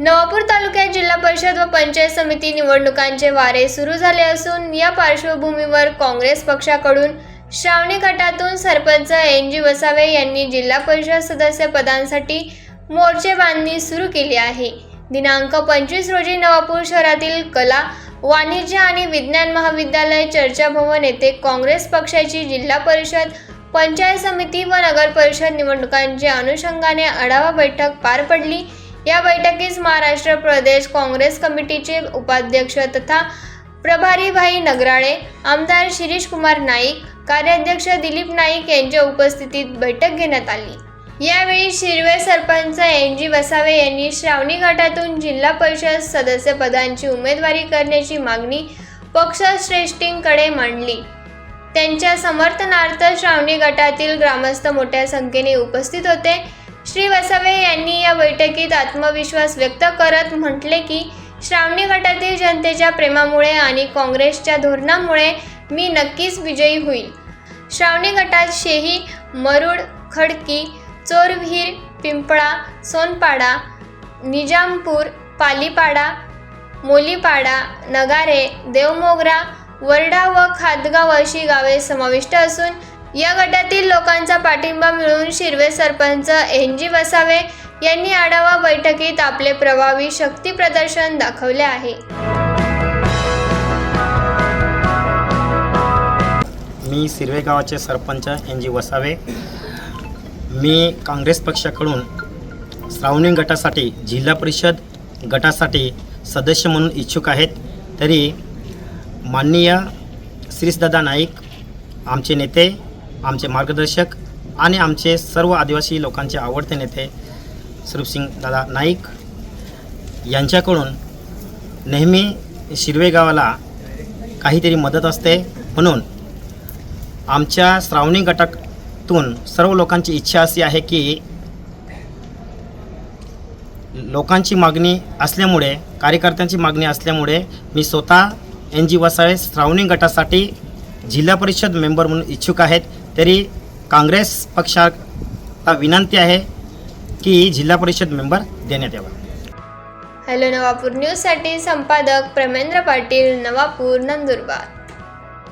नवापूर तालुक्यात जिल्हा परिषद व पंचायत समिती निवडणुकांचे वारे सुरू झाले असून या पार्श्वभूमीवर काँग्रेस पक्षाकडून श्रावणी गटातून सरपंच एन जी वसावे यांनी जिल्हा परिषद सदस्य पदांसाठी मोर्चे बांधणी सुरू केली आहे. दिनांक पंचवीस रोजी नवापूर शहरातील कला वाणिज्य आणि विज्ञान महाविद्यालय चर्चा भवन येथे काँग्रेस पक्षाची जिल्हा परिषद पंचायत समिती व नगर परिषद निवडणुकांच्या अनुषंगाने आढावा बैठक पार पडली. या बैठकीस महाराष्ट्र प्रदेश काँग्रेस कमिटीचे उपाध्यक्ष तथा प्रभारीभाई नगराळे आमदार शिरीष कुमार नाईक कार्याध्यक्ष दिलीप नाईक यांच्या उपस्थितीत बैठक घेण्यात आली. यावेळी शिरवे सरपंच एन जी वसावे यांनी श्रावणी गटातून जिल्हा परिषद सदस्य पदांची उमेदवारी करण्याची मागणी पक्षश्रेष्ठींकडे मांडली. त्यांच्या समर्थनार्थ श्रावणी गटातील ग्रामस्थ मोठ्या संख्येने उपस्थित होते. श्री वसावे यांनी या बैठकीत आत्मविश्वास व्यक्त करत म्हटले की श्रावणी गटातील जनतेच्या प्रेमामुळे आणि काँग्रेसच्या धोरणामुळे मी नक्कीच विजयी होईल. श्रावणी गटात शेही मरुड खडकी चोरविहीर पिंपळा सोनपाडा निजामपूर पालीपाडा मोलीपाडा नगारे देवमोगरा वरडा व खादगाव अशी गावे समाविष्ट असून या गटातील लोकांचा पाठिंबा मिळून शिरवे सरपंच एन जी वसावे यांनी आढावा बैठकीत आपले प्रभावी शक्ती प्रदर्शन दाखवले आहे. मी सिरवे गावाचे सरपंच एन जी वसावे. मी काँग्रेस पक्षाकडून श्रावणी गटासाठी जिल्हा परिषद गटासाठी सदस्य म्हणून इच्छुक आहेत. तरी माननीय श्रीसदादा नाईक आमचे नेते आमचे मार्गदर्शक आणि आमचे सर्व आदिवासी लोकांचे आवडते नेते स्वरूपसिंग दादा नाईक यांच्याकडून नेहमी शिरवे गावाला काहीतरी मदत असते म्हणून आमच्या श्रावणी गटातून सर्व लोकांची इच्छा अशी आहे की लोकांची मागणी असल्यामुळे कार्यकर्त्यांची मागणी असल्यामुळे मी स्वतः एन जी वसाळे श्रावणी गटासाठी जिल्हा परिषद मेंबर म्हणून इच्छुक आहेत. तरी काँग्रेस पक्षाला विनंती आहे की जिल्हा परिषद मेंबर देण्यात यावा. हॅलो नवापूर न्यूजसाठी संपादक प्रमेंद्र पाटील नवापूर नंदुरबार.